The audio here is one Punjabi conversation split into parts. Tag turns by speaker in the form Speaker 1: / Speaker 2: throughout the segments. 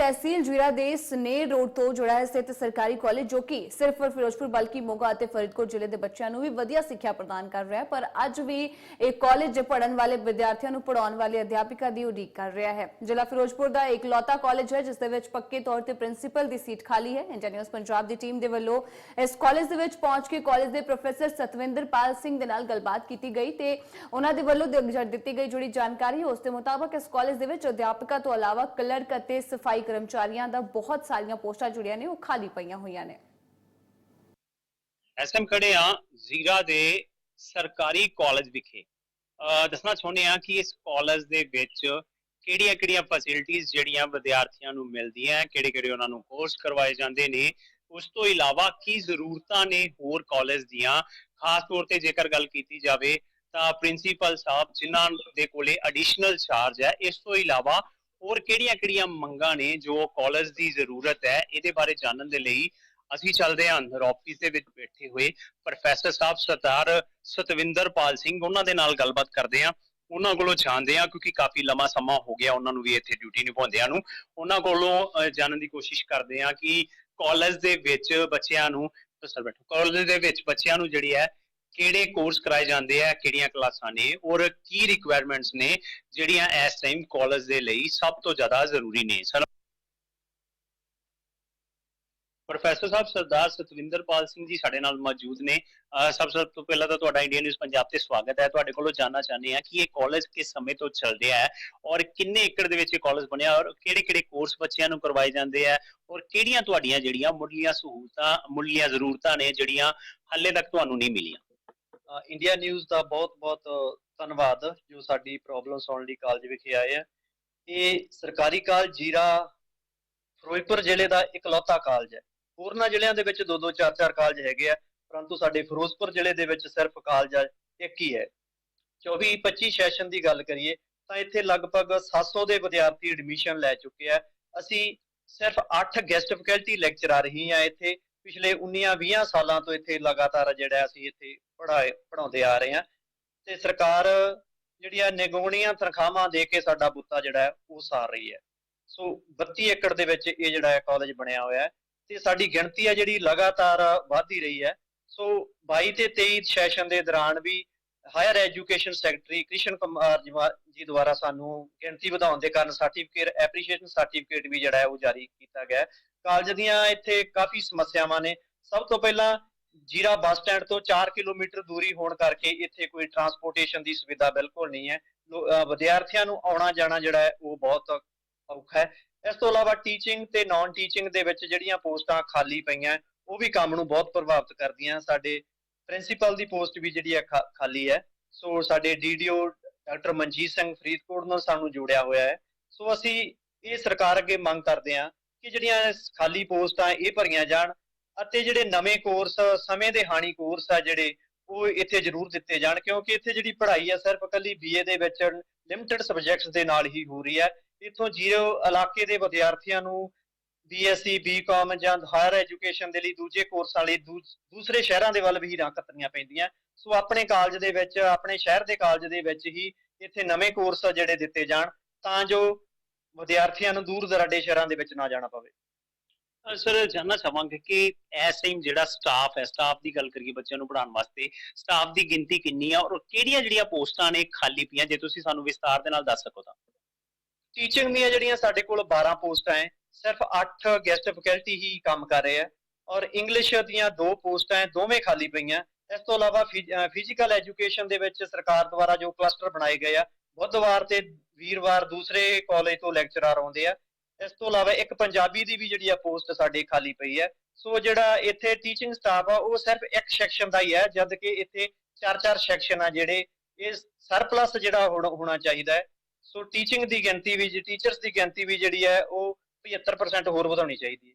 Speaker 1: ਤਹਿਸੀਲ ਜੀਰਾ ਦੇ ਸਨੇਰ ਰੋਡ ਤੋਂ ਜੁੜਾ ਹੈ ਸਥਿਤ ਸਰਕਾਰੀ ਕਾਲਜ, ਜੋ ਕਿ ਸਿਰਫ ਫਿਰੋਜ਼ਪੁਰ, ਬਲਕਿ ਮੋਗਾ ਅਤੇ ਫਰੀਦਕੋਟ ਜ਼ਿਲ੍ਹੇ ਦੇ ਬੱਚਿਆਂ ਨੂੰ ਵੀ ਵਧੀਆ ਸਿੱਖਿਆ ਪ੍ਰਦਾਨ ਕਰ ਰਿਹਾ ਹੈ। ਪਰ ਅੱਜ ਵੀ ਇਹ ਕਾਲਜ ਪੜ੍ਹਨ ਵਾਲੇ ਵਿਦਿਆਰਥੀਆਂ ਨੂੰ ਪੜਾਉਣ ਵਾਲੇ ਅਧਿਆਪਿਕਾ ਦੀ ਉਡੀਕ ਕਰ ਰਿਹਾ ਹੈ। ਜ਼ਿਲ੍ਹਾ ਫਿਰੋਜ਼ਪੁਰ ਦਾ ਇਕਲੌਤਾ ਕਾਲਜ ਹੈ, ਜਿਸ ਦੇ ਵਿੱਚ ਪੱਕੇ ਤੌਰ ਤੇ ਪ੍ਰਿੰਸੀਪਲ ਦੀ ਸੀਟ ਖਾਲੀ ਹੈ। ਇੰਡੀਆ ਨਿਊਜ਼ ਪੰਜਾਬ ਦੀ ਟੀਮ ਦੇ ਵੱਲੋਂ ਇਸ ਕਾਲਜ ਦੇ ਵਿੱਚ ਪਹੁੰਚ ਕੇ ਕਾਲਜ ਦੇ ਪ੍ਰੋਫੈਸਰ ਸਤਵਿੰਦਰ ਪਾਲ ਸਿੰਘ ਦੇ ਨਾਲ ਗੱਲਬਾਤ ਕੀਤੀ ਗਈ ਤੇ ਉਹਨਾਂ ਦੇ ਵੱਲੋਂ ਦਿੱਤੀ ਗਈ ਜਿਹੜੀ ਜਾਣਕਾਰੀ ਹੈ ਉਸ ਦੇ ਮੁਤਾਬਕ ਇਸ ਕਾਲਜ ਦੇ ਵਿੱਚ ਅਧਿਆਪਕਾਂ ਤੋਂ ਇਲਾਵਾ ਕਲਰਕ ਅਤੇ ਸਫ਼ਾਈ ਕਰਮਚਾਰੀਆਂ ਦਾ ਬਹੁਤ ਸਾਰੀਆਂ ਪੋਸਟਾਂ ਜੁੜੀਆਂ ਨੇ, ਉਹ ਖਾਲੀ ਪਈਆਂ ਹੋਈਆਂ ਨੇ।
Speaker 2: ਐਸਐਮ ਖੜੇ ਆ ਜ਼ੀਰਾ ਦੇ ਸਰਕਾਰੀ ਕਾਲਜ ਵਿਖੇ। ਦੱਸਣਾ ਚਾਹੁੰਦੇ ਆ ਕਿ ਇਸ ਕਾਲਜ ਦੇ ਵਿੱਚ ਕਿਹੜੀਆਂ ਕਿਹੜੀਆਂ ਫੈਸਿਲਿਟੀਆਂ ਜਿਹੜੀਆਂ ਵਿਦਿਆਰਥੀਆਂ ਨੂੰ ਮਿਲਦੀਆਂ ਕਿਹੜੇ ਕਿਹੜੇ ਉਹਨਾਂ ਨੂੰ ਕੋਰਸ ਕਰਵਾਏ ਜਾਂਦੇ ਨੇ, ਉਸ ਤੋਂ ਇਲਾਵਾ ਕੀ ਜ਼ਰੂਰਤਾਂ ਨੇ ਹੋਰ ਕਾਲਜ ਦੀਆਂ? ਖਾਸ ਤੌਰ ਤੇ ਜੇਕਰ ਗੱਲ ਕੀਤੀ ਜਾਵੇ ਤਾਂ ਪ੍ਰਿੰਸੀਪਲ ਸਾਹਿਬ ਜਿਨ੍ਹਾਂ ਦੇ ਕੋਲੇ ਐਡੀਸ਼ਨਲ ਚਾਰਜ ਹੈ, ਇਸ ਤੋਂ ਇਲਾਵਾ ਹੋਰ ਕਿਹੜੀਆਂ-ਕਿਹੜੀਆਂ ਮੰਗਾਂ ਨੇ ਜੋ ਕਾਲਜ ਦੀ ਜ਼ਰੂਰਤ ਹੈ? ਇਹਦੇ ਬਾਰੇ ਜਾਣਨ ਦੇ ਲਈ ਅਸੀਂ ਚੱਲਦੇ ਹਾਂ ਅੰਦਰ ਆਫਿਸ ਦੇ ਵਿੱਚ ਬੈਠੇ ਹੋਏ ਪ੍ਰੋਫੈਸਰ ਸਾਹਿਬ ਸਰਦਾਰ ਸਤਵਿੰਦਰ ਪਾਲ ਸਿੰਘ, ਉਹਨਾਂ ਦੇ ਨਾਲ ਗੱਲਬਾਤ ਕਰਦੇ ਹਾਂ। ਉਹਨਾਂ ਕੋਲੋਂ ਜਾਣਦੇ ਹਾਂ ਕਿਉਂਕਿ ਕਾਫੀ ਲੰਮਾ ਸਮਾਂ ਹੋ ਗਿਆ ਉਹਨਾਂ ਨੂੰ ਵੀ ਇੱਥੇ ਡਿਊਟੀ ਨਿਭਾਉਂਦਿਆਂ ਨੂੰ। ਉਹਨਾਂ ਕੋਲੋਂ ਜਾਣਨ ਦੀ ਕੋਸ਼ਿਸ਼ ਕਰਦੇ ਹਾਂ ਕਿ ਕਾਲਜ ਦੇ ਵਿੱਚ ਬੱਚਿਆਂ ਨੂੰ, ਸਰ ਬੈਠੋ ਕਾਲਜ ਦੇ ਵਿੱਚ ਬੱਚਿਆਂ ਨੂੰ ਜਿਹੜੀ ਹੈ ਕਿਹੜੇ ਕੋਰਸ ਕਰਾਏ ਜਾਂਦੇ ਆ, ਕਿਹੜੀਆਂ ਕਲਾਸਾਂ ਨੇ ਔਰ ਕੀ ਰਿਕੁਆਇਰਮੈਂਟਸ ਨੇ ਜਿਹੜੀਆਂ ਇਸ ਟਾਈਮ ਕਾਲਜ ਦੇ ਲਈ ਸਭ ਤੋਂ ਜ਼ਿਆਦਾ ਜ਼ਰੂਰੀ ਨੇ। ਸਰ ਪ੍ਰੋਫੈਸਰ ਸਾਹਿਬ, ਸਰਦਾਰ ਸਤਵਿੰਦਰਪਾਲ ਸਿੰਘ ਜੀ ਸਾਡੇ ਨਾਲ ਮੌਜੂਦ ਨੇ। ਅਹ ਸਭ ਸਭ ਤੋਂ ਪਹਿਲਾਂ ਤਾਂ ਤੁਹਾਡਾ ਇੰਡੀਅਨ ਨਿਊਜ਼ ਪੰਜਾਬ ਤੇ ਸਵਾਗਤ ਹੈ। ਤੁਹਾਡੇ ਕੋਲੋਂ ਜਾਨਣਾ ਚਾਹੁੰਦੇ ਆ ਕਿ ਇਹ ਕਾਲਜ ਕਿਸ ਸਮੇਂ ਤੋਂ ਚੱਲ ਰਿਹਾ ਹੈ ਔਰ ਕਿੰਨੇ ਏਕੜ ਦੇ ਵਿੱਚ ਇਹ ਕਾਲਜ ਬਣਿਆ ਔਰ ਕਿਹੜੇ ਕਿਹੜੇ ਕੋਰਸ ਬੱਚਿਆਂ ਨੂੰ ਕਰਵਾਏ ਜਾਂਦੇ ਆ ਔਰ ਕਿਹੜੀਆਂ ਤੁਹਾਡੀਆਂ ਜਿਹੜੀਆਂ ਮੁੱਢਲੀਆਂ ਸਹੂਲਤਾਂ, ਮੁੱਢਲੀਆਂ ਜ਼ਰੂਰਤਾਂ ਨੇ ਜਿਹੜੀਆਂ ਹਾਲੇ ਤੱਕ ਤੁਹਾਨੂੰ ਨਹੀਂ ਮਿਲੀਆਂ?
Speaker 3: ਇੰਡੀਆ ਨਿਊਜ਼ ਦਾ ਬਹੁਤ-ਬਹੁਤ ਧੰਨਵਾਦ ਜੋ ਸਾਡੀ ਪ੍ਰੋਬਲਮ ਸੁਣਨ ਲਈ ਕਾਲਜ ਵਿਖੇ ਆਏ ਆ। ਇਹ ਸਰਕਾਰੀ ਕਾਲਜ ਜੀਰਾ ਫਿਰੋਜ਼ਪੁਰ ਜ਼ਿਲ੍ਹੇ ਦਾ ਇਕਲੌਤਾ ਕਾਲਜ ਹੈ। ਹੋਰਨਾਂ ਜ਼ਿਲ੍ਹਿਆਂ ਦੇ ਵਿੱਚ ਦੋ ਦੋ ਚਾਰ ਚਾਰ ਕਾਲਜ ਹੈਗੇ ਆ, ਪਰੰਤੂ ਸਾਡੇ ਫਿਰੋਜ਼ਪੁਰ ਜ਼ਿਲ੍ਹੇ ਦੇ ਵਿੱਚ ਸਿਰਫ ਕਾਲਜ ਇੱਕ ਹੀ ਹੈ। 24 25 ਸੈਸ਼ਨ ਦੀ ਗੱਲ ਕਰੀਏ, ਤਾਂ ਇੱਥੇ ਲਗਭਗ 700 ਦੇ ਵਿਦਿਆਰਥੀ ਐਡਮਿਸ਼ਨ ਲੈ ਚੁੱਕੇ ਆ। ਅਸੀਂ ਸਿਰਫ 8 ਗੈਸਟ ਫੈਕਲਟੀ ਲੈਕਚਰਰ ਹੀ ਆ ਇੱਥੇ। ਪਿਛਲੇ 19 20 ਸਾਲਾਂ ਤੋਂ ਇੱਥੇ ਲਗਾਤਾਰ ਜਿਹੜਾ ਅਸੀਂ ਇੱਥੇ ਪੜ੍ਹਾਏ ਪੜਾਉਂਦੇ ਆ ਰਹੇ ਹਾਂ ਤੇ ਸਰਕਾਰ ਜਿਹੜੀਆਂ ਨਿਗੋਣੀਆਂ ਤਨਖਾਹਾਂ ਦੇ ਕੇ ਸਾਡਾ ਬੁੱਤਾ ਜਿਹੜਾ ਹੈ ਉਹ ਸਾਰ ਰਹੀ ਹੈ। ਸੋ 32 ਏਕੜ ਦੇ ਵਿੱਚ ਇਹ ਜਿਹੜਾ ਹੈ ਕਾਲਜ ਬਣਿਆ ਹੋਇਆ ਹੈ ਤੇ ਸਾਡੀ ਗਿਣਤੀ ਹੈ ਜਿਹੜੀ ਲਗਾਤਾਰ ਵਧਦੀ ਰਹੀ ਹੈ। ਸੋ 22 ਤੇ 23 ਸੈਸ਼ਨ ਦੇ ਦੌਰਾਨ ਵੀ higher education secretary Krishan Kumar ji ji ਦੁਆਰਾ ਸਾਨੂੰ ਗਿਣਤੀ ਵਧਾਉਣ ਦੇ ਕਾਰਨ ਸਰਟੀਫਿਕੇਟ ਐਪਰੀਸ਼ੀਏਸ਼ਨ ਸਰਟੀਫਿਕੇਟ ਵੀ ਜਿਹੜਾ ਹੈ ਉਹ ਜਾਰੀ ਕੀਤਾ ਗਿਆ ਕਾਲਜ ਦੀਆਂ ਇੱਥੇ ਕਾਫੀ ਸਮੱਸਿਆਵਾਂ ਨੇ। ਸਭ ਤੋਂ ਪਹਿਲਾਂ ਜੀਰਾ ਬੱਸ ਸਟੈਂਡ ਤੋਂ 4 ਕਿਲੋਮੀਟਰ ਦੂਰੀ ਹੋਣ ਕਰਕੇ ਇੱਥੇ ਕੋਈ ਟਰਾਂਸਪੋਰਟੇਸ਼ਨ ਦੀ ਸੁਵਿਧਾ ਬਿਲਕੁਲ ਨਹੀਂ ਹੈ। ਲੋ- ਵਿਦਿਆਰਥੀਆਂ ਨੂੰ ਆਉਣਾ ਜਾਣਾ ਜਿਹੜਾ ਹੈ, ਉਹ ਬਹੁਤ ਔਖਾ ਹੈ। ਇਸ ਤੋਂ ਇਲਾਵਾ ਟੀਚਿੰਗ ਤੇ ਨਾਨ ਟੀਚਿੰਗ ਦੇ ਵਿੱਚ ਜਿਹੜੀਆਂ ਪੋਸਟਾਂ ਖਾਲੀ ਪਈਆਂ, ਉਹ ਵੀ ਕੰਮ ਨੂੰ ਬਹੁਤ ਪ੍ਰਭਾਵਿਤ ਕਰਦੀਆਂ। ਸਾਡੇ ਪ੍ਰਿੰਸੀਪਲ ਦੀ ਪੋਸਟ ਵੀ ਜਿਹੜੀ ਹੈ, ਖਾ- ਖਾਲੀ ਹੈ। ਸੋ ਸਾਡੇ ਡੀਡੀਓ ਡਾਕਟਰ ਮਨਜੀਤ ਸਿੰਘ ਫਰੀਦਕੋਟ ਨਾਲ ਸਾਨੂੰ ਜੋੜਿਆ ਹੋਇਆ ਹੈ। ਸੋ ਅਸੀਂ ਇਹ ਸਰਕਾਰ ਅੱਗੇ ਮੰਗ ਕਰਦੇ ਹਾਂ ਕਿ ਜਿਹੜੀਆਂ ਖਾਲੀ ਪੋਸਟਾਂ ਇਹ ਭਰੀਆਂ ਜਾਣ ਅਤੇ ਜਿਹੜੇ ਨਵੇਂ ਕੋਰਸ ਸਮੇਂ ਦੇ ਹਾਨੀ ਕੋਰਸ ਆ ਜਿਹੜੇ, ਉਹ ਇੱਥੇ ਜ਼ਰੂਰ ਦਿੱਤੇ ਜਾਣ, ਕਿਉਂਕਿ ਇੱਥੇ ਜਿਹੜੀ ਪੜ੍ਹਾਈ ਹੈ ਸਿਰਫ ਇਕੱਲੀ ਬੀਏ ਦੇ ਵਿੱਚ ਲਿਮਟਿਡ ਸਬਜੈਕਟਸ ਦੇ ਨਾਲ ਹੀ ਹੋ ਰਹੀ ਹੈ ਇੱਥੋਂ ਜ਼ੀਰੋ ਇਲਾਕੇ ਦੇ ਵਿਦਿਆਰਥੀਆਂ ਨੂੰ ਬੀਐਸਸੀ ਬੀਕਾਮ ਜਾਂ ਹਾਇਰ ਐਜੂਕੇਸ਼ਨ ਦੇ ਲਈ ਦੂਜੇ ਕੋਰਸਾਂ ਲਈ ਦੂ- ਦੂਸਰੇ ਸ਼ਹਿਰਾਂ ਦੇ ਵੱਲ ਵੀ ਹੀਰਾਂ ਕੱਤਣੀਆਂ ਪੈਂਦੀਆਂ। ਸੋ ਆਪਣੇ ਕਾਲਜ ਦੇ ਵਿੱਚ, ਆਪਣੇ ਸ਼ਹਿਰ ਦੇ ਕਾਲਜ ਦੇ ਵਿੱਚ ਹੀ ਇੱਥੇ ਨਵੇਂ ਕੋਰਸ ਜਿਹੜੇ ਦਿੱਤੇ ਜਾਣ, ਤਾਂ ਜੋ ਵਿਦਿਆਰਥੀਆਂ ਨੂੰ ਦੂਰ ਦਰਾਡੇ ਸ਼ਹਿਰਾਂ ਦੇ ਵਿੱਚ ਨਾ ਜਾਣਾ ਪਵੇ।
Speaker 2: ਸਰ ਜਾਨਣਾ ਚਾਹਾਂਗੇ ਕਿ ਟਾਈਮ ਜਿਹੜਾ ਸਟਾਫ ਹੈ ਸਟਾਫ ਦੀ ਗੱਲ ਕਰੀਏ ਬੱਚਿਆਂ ਨੂੰ ਪੜ੍ਹਾਉਣ ਵਾਸਤੇ ਸਟਾਫ ਦੀ ਗਿਣਤੀ ਕਿੰਨੀ ਆ ਔਰ ਕਿਹੜੀਆਂ ਜਿਹੜੀਆਂ ਪੋਸਟਾਂ ਨੇ ਖਾਲੀ ਪਈਆਂ ਜੇ ਤੁਸੀਂ ਸਾਨੂੰ ਵਿਸਤਾਰ ਦੇ ਨਾਲ ਦੱਸ ਸਕੋ ਤਾਂ।
Speaker 3: ਟੀਚਿੰਗ ਦੀਆਂ ਜਿਹੜੀਆਂ ਸਾਡੇ ਕੋਲ 12 ਪੋਸਟਾਂ ਹੈ ਸਿਰਫ 8 ਗੈਸਟ ਫੈਕਲਟੀ ਹੀ ਕੰਮ ਕਰ ਰਹੇ ਆ ਔਰ ਇੰਗਲਿਸ਼ ਦੀਆਂ ਦੋ ਪੋਸਟਾਂ ਦੋਵੇਂ ਖਾਲੀ ਪਈਆਂ। ਇਸ ਤੋਂ ਇਲਾਵਾ ਫਿਜ਼ੀਕਲ ਐਜੂਕੇਸ਼ਨ ਦੇ ਵਿੱਚ ਸਰਕਾਰ ਦੁਆਰਾ ਜੋ ਕਲਸਟਰ ਬਣਾਏ ਗਏ ਆ ਬੁੱਧਵਾਰ ਤੇ ਵੀਰਵਾਰ ਦੂਸਰੇ ਕਾਲਜ ਤੋਂ ਲੈਕਚਰਰ ਆਉਂਦੇ ਆ। ਇਸ ਤੋਂ ਇਲਾਵਾ ਇੱਕ ਪੰਜਾਬੀ ਦੀ ਵੀ ਜਿਹੜੀ ਆ ਪੋਸਟ ਸਾਡੇ ਖਾਲੀ ਪਈ ਹੈ। ਸੋ ਜਿਹੜਾ ਇੱਥੇ ਟੀਚਿੰਗ ਸਟਾਫ ਆ ਉਹ ਸਿਰਫ ਇੱਕ ਸੈਕਸ਼ਨ ਦਾ ਹੀ ਹੈ ਜਦ ਕਿ ਇੱਥੇ ਚਾਰ ਚਾਰ ਸੈਕਸ਼ਨ ਆ ਜਿਹੜੇ ਇਹ ਸਰਪਲਸ ਜਿਹੜਾ ਹੋਣਾ- ਚਾਹੀਦਾ ਹੈ। ਸੋ ਟੀਚਿੰਗ ਦੀ ਗਿਣਤੀ ਵੀ ਟੀਚਰਸ ਦੀ ਗਿਣਤੀ ਵੀ ਜਿਹੜੀ ਹੈ ਉਹ 75% ਹੋਰ ਵਧਾਉਣੀ ਚਾਹੀਦੀ ਹੈ।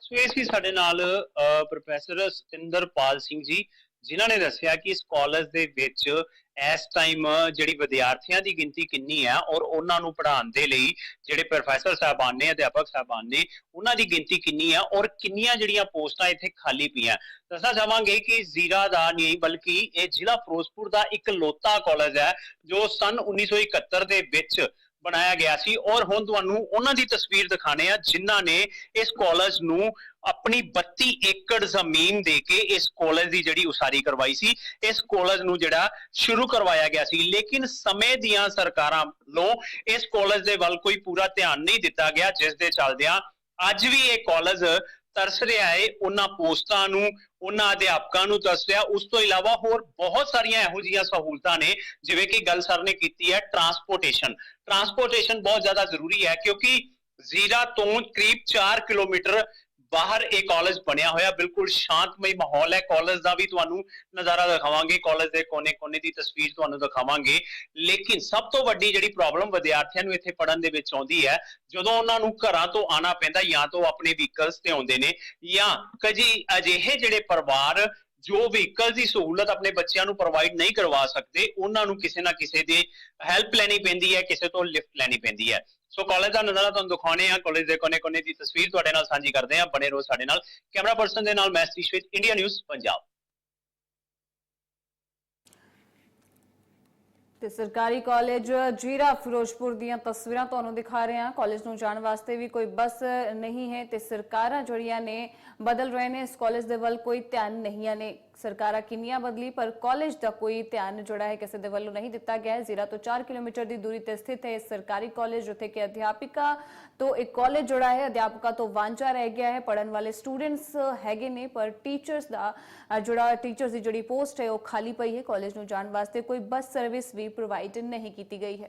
Speaker 2: ਸੋ ਇਹ ਸੀ ਸਾਡੇ ਨਾਲ ਅਹ, ਪ੍ਰੋਫੈਸਰ ਸਤਿੰਦਰਪਾਲ ਸਿੰਘ ਜੀ ਜਿਨ੍ਹਾਂ ਨੇ ਦੱਸਿਆ ਕਿ ਇਸ ਕਾਲਜ ਦੇ ਵਿੱਚ ਇਸ ਟਾਈਮ ਜਿਹੜੀ ਵਿਦਿਆਰਥੀਆਂ ਦੀ ਗਿਣਤੀ ਕਿੰਨੀ ਹੈ ਔਰ ਉਹਨਾਂ ਨੂੰ ਪੜ੍ਹਾਉਣ ਦੇ ਲਈ ਜਿਹੜੇ ਪ੍ਰੋਫੈਸਰ ਸਾਹਿਬਾਨ ਨੇ, ਅਧਿਆਪਕ ਸਾਹਿਬਾਨ ਨੇ, ਉਹਨਾਂ ਦੀ ਗਿਣਤੀ ਕਿੰਨੀ ਹੈ ਔਰ ਕਿੰਨੀਆਂ ਜਿਹੜੀਆਂ ਪੋਸਟਾਂ ਇੱਥੇ ਖਾਲੀ ਪਈਆਂ। ਦੱਸਣਾ ਚਾਹਾਂਗੇ ਕਿ ਜ਼ੀਰਾ ਦਾ ਨਹੀਂ ਬਲਕਿ ਇਹ ਜ਼ਿਲ੍ਹਾ ਫਿਰੋਜ਼ਪੁਰ ਦਾ ਇੱਕ ਲੋਤਾ ਕਾਲਜ ਹੈ ਜੋ ਸਨ 1971 ਦੇ ਵਿੱਚ ਬਣਾਇਆ ਗਿਆ ਸੀ। ਔਰ ਹੁਣ ਤੁਹਾਨੂੰ ਉਹਨਾਂ ਦੀ ਤਸਵੀਰ ਦਿਖਾਣੇ ਆ ਜਿਨ੍ਹਾਂ ਨੇ ਇਸ ਕਾਲਜ ਨੂੰ ਆਪਣੀ 32 ਏਕੜ ਜ਼ਮੀਨ ਦੇ ਕੇ ਇਸ ਕਾਲਜ ਦੀ ਜਿਹੜੀ ਉਸਾਰੀ ਕਰਵਾਈ ਸੀ, ਇਸ ਕਾਲਜ ਨੂੰ ਜਿਹੜਾ ਸ਼ੁਰੂ ਕਰਵਾਇਆ ਗਿਆ ਸੀ। ਲੇਕਿਨ ਸਮੇਂ ਦੀਆਂ ਸਰਕਾਰਾਂ ਵੱਲੋਂ ਇਸ ਕਾਲਜ ਦੇ ਵੱਲ ਕੋਈ ਪੂਰਾ ਧਿਆਨ ਨਹੀਂ ਦਿੱਤਾ ਗਿਆ, ਜਿਸ ਦੇ ਚੱਲਦਿਆਂ ਅੱਜ ਵੀ ਇਹ ਕਾਲਜ ਤਰਸ ਰਿਹਾ ਹੈ ਉਹਨਾਂ ਪੋਸਟਾਂ ਨੂੰ, ਉਹਨਾਂ ਅਧਿਆਪਕਾਂ ਨੂੰ ਤਰਸ ਰਿਹਾ। ਉਸ ਤੋਂ ਇਲਾਵਾ ਹੋਰ ਬਹੁਤ ਸਾਰੀਆਂ ਇਹੋ ਜਿਹੀਆਂ ਸਹੂਲਤਾਂ ਨੇ, ਜਿਵੇਂ ਕਿ ਗੱਲ ਸਰ ਨੇ ਕੀਤੀ ਹੈ ਟਰਾਂਸਪੋਰਟੇਸ਼ਨ ਟਰਾਂਸਪੋਰਟੇਸ਼ਨ ਬਹੁਤ ਜ਼ਿਆਦਾ ਜ਼ਰੂਰੀ ਹੈ ਕਿਉਂਕਿ ਜ਼ੀਰਾ ਤੋਂ ਕਰੀਬ 4 ਕਿਲੋਮੀਟਰ ਬਾਹਰ ਇਹ ਕਾਲਜ ਬਣਿਆ ਹੋਇਆ, ਬਿਲਕੁਲ ਸ਼ਾਂਤਮਈ ਮਾਹੌਲ ਹੈ। ਕਾਲਜ ਦਾ ਵੀ ਤੁਹਾਨੂੰ ਨਜ਼ਾਰਾ ਦਿਖਾਵਾਂਗੇ ਕਾਲਜ ਦੇ ਕੋਨੇ-ਕੋਨੇ ਦੀ ਤਸਵੀਰ ਤੁਹਾਨੂੰ ਦਿਖਾਵਾਂਗੇ। ਲੇਕਿਨ ਸਭ ਤੋਂ ਵੱਡੀ ਜਿਹੜੀ ਪ੍ਰੋਬਲਮ ਵਿਦਿਆਰਥੀਆਂ ਨੂੰ ਇੱਥੇ ਪੜ੍ਹਨ ਦੇ ਵਿੱਚ ਆਉਂਦੀ ਹੈ, ਜਦੋਂ ਉਹਨਾਂ ਨੂੰ ਘਰਾਂ ਤੋਂ ਆਣਾ ਪੈਂਦਾ ਜਾਂ ਤਾਂ ਉਹ ਆਪਣੇ ਵਹੀਕਲਸ ਤੇ ਆਉਂਦੇ ਨੇ ਜਾਂ ਕਜੀ ਅਜਿਹੇ ਜਿਹੜੇ ਪਰਿਵਾਰ ਜੋ ਵਹੀਕਲ ਦੀ ਸਹੂਲਤ ਆਪਣੇ ਬੱਚਿਆਂ ਨੂੰ ਪ੍ਰੋਵਾਈਡ ਨਹੀਂ ਕਰਵਾ ਸਕਦੇ, ਉਹਨਾਂ ਨੂੰ ਕਿਸੇ ਨਾ ਕਿਸੇ ਦੀ ਹੈਲਪ ਲੈਣੀ ਪੈਂਦੀ ਹੈ, ਕਿਸੇ ਤੋਂ ਲਿਫਟ ਲੈਣੀ ਪੈਂਦੀ ਹੈ। ਸੋ ਕਾਲਜ ਦਾ ਨਜ਼ਾਰਾ ਤੁਹਾਨੂੰ ਦਿਖਾਉਣੇ ਆ ਕਾਲਜ ਦੇ ਕੋਨੇ-ਕੋਨੇ ਦੀ ਤਸਵੀਰ ਤੁਹਾਡੇ ਨਾਲ ਸਾਂਝੀ ਕਰਦੇ ਆ ਬਣੇ ਰਹੋ ਸਾਡੇ ਨਾਲ। ਕੈਮਰਾ ਪਰਸਨ ਦੇ ਨਾਲ ਮੈਂ ਸਤੀਸ਼ ਵਿੱਚ ਇੰਡੀਆ ਨਿਊਜ਼ ਪੰਜਾਬ।
Speaker 1: ਤੇ ਸਰਕਾਰੀ ਕਾਲਜ ਜੀਰਾ ਫਿਰੋਜ਼ਪੁਰ ਦੀਆਂ ਤਸਵੀਰਾਂ ਤੁਹਾਨੂੰ ਦਿਖਾ ਰਹੇ ਹਾਂ। ਕਾਲਜ ਨੂੰ ਜਾਣ ਵਾਸਤੇ ਵੀ ਕੋਈ ਬੱਸ ਨਹੀਂ ਹੈ ਤੇ ਸਰਕਾਰਾਂ ਜਿਹੜੀਆਂ ਨੇ ਬਦਲ ਰਹੇ ਨੇ। ਇਸ ਕਾਲਜ ਦੇ ਵੱਲ ਕੋਈ ਧਿਆਨ ਨਹੀਂ ਨੇ। ਸਰਕਾਰਾਂ ਕਿੰਨੀਆਂ ਬਦਲੀ ਪਰ ਕਾਲਜ ਦਾ ਕੋਈ ਧਿਆਨ ਜਿਹੜਾ ਹੈ ਕਿਸੇ ਦੇ ਵੱਲੋਂ ਨਹੀਂ ਦਿੱਤਾ ਗਿਆ ਹੈ। ਜ਼ੀਰਾ ਤੋਂ 4 ਕਿਲੋਮੀਟਰ ਦੀ ਦੂਰੀ ਤੇ ਸਥਿਤ ਹੈ। ਇਸ ਸਰਕਾਰੀ ਕਾਲਜ ਜਿੱਥੇ ਕਿ ਅਧਿਆਪਿਕਾ ਤੋਂ ਇੱਕ ਕਾਲਜ ਜੁੜਾ ਹੈ। ਅਧਿਆਪਕਾਂ ਤੋਂ ਵਾਂਝਾ ਰਹਿ ਗਿਆ ਹੈ। ਪੜਨ ਵਾਲੇ ਸਟੂਡੈਂਟਸ ਹੈਗੇ ਨੇ ਪਰ ਟੀਚਰਸ ਦਾ ਅ, ਜਿਹੜਾ ਟੀਚਰਸ ਦੀ ਜਿਹੜੀ ਪੋਸਟ ਹੈ ਉਹ ਖਾਲੀ ਪਈ ਹੈ। ਕਾਲਜ ਨੂੰ ਜਾਣ ਵਾਸਤੇ ਕੋਈ ਬੱਸ ਸਰਵਿਸ ਵੀ ਪ੍ਰੋਵਾਈਡ ਨਹੀਂ ਕੀਤੀ ਗਈ ਹੈ।